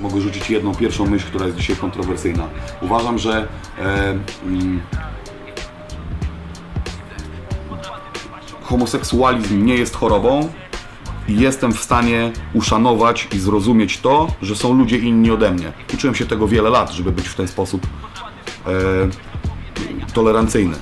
mogę rzucić jedną pierwszą myśl, która jest dzisiaj kontrowersyjna. Uważam, że e, mm, homoseksualizm nie jest chorobą i jestem w stanie uszanować i zrozumieć to, że są ludzie inni ode mnie. Uczyłem się tego wiele lat, żeby być w ten sposób e, tolerancyjny.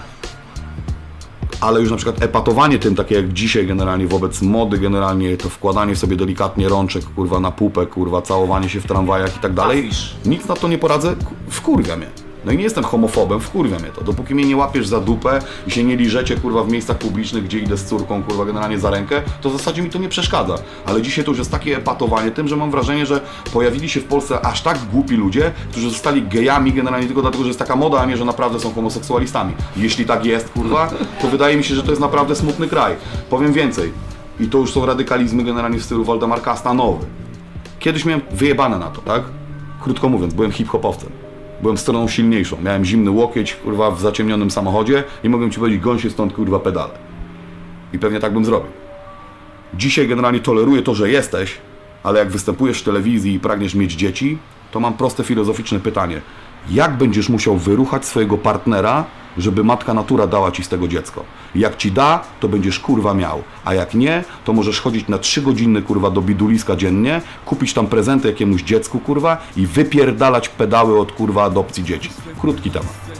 Ale już na przykład epatowanie tym, takie jak dzisiaj generalnie wobec mody, generalnie to wkładanie sobie delikatnie rączek, kurwa, na pupę, kurwa, całowanie się w tramwajach i tak dalej. Nic na to nie poradzę, wkurwia mnie. No i nie jestem homofobem, wkurwia mnie to. Dopóki mnie nie łapiesz za dupę i się nie liżecie, kurwa, w miejscach publicznych, gdzie idę z córką, kurwa, generalnie za rękę, to w zasadzie mi to nie przeszkadza. Ale dzisiaj to już jest takie epatowanie tym, że mam wrażenie, że pojawili się w Polsce aż tak głupi ludzie, którzy zostali gejami generalnie tylko dlatego, że jest taka moda, a nie, że naprawdę są homoseksualistami. Jeśli tak jest, kurwa, to wydaje mi się, że to jest naprawdę smutny kraj. Powiem więcej. I to już są radykalizmy generalnie w stylu Waldemar Kasta nowy. Kiedyś miałem wyjebane na to, tak? Krótko mówiąc, byłem hip-hopowcem. Byłem stroną silniejszą. Miałem zimny łokieć, kurwa, w zaciemnionym samochodzie i mogłem ci powiedzieć, goń stąd, kurwa, pedale. I pewnie tak bym zrobił. Dzisiaj generalnie toleruję to, że jesteś, ale jak występujesz w telewizji i pragniesz mieć dzieci, to mam proste filozoficzne pytanie. Jak będziesz musiał wyruchać swojego partnera, żeby matka natura dała ci z tego dziecko? Jak ci da, to będziesz kurwa miał, a jak nie, to możesz chodzić na trzy godziny kurwa do biduliska dziennie, kupić tam prezenty jakiemuś dziecku kurwa i wypierdalać pedały od kurwa adopcji dzieci. Krótki temat.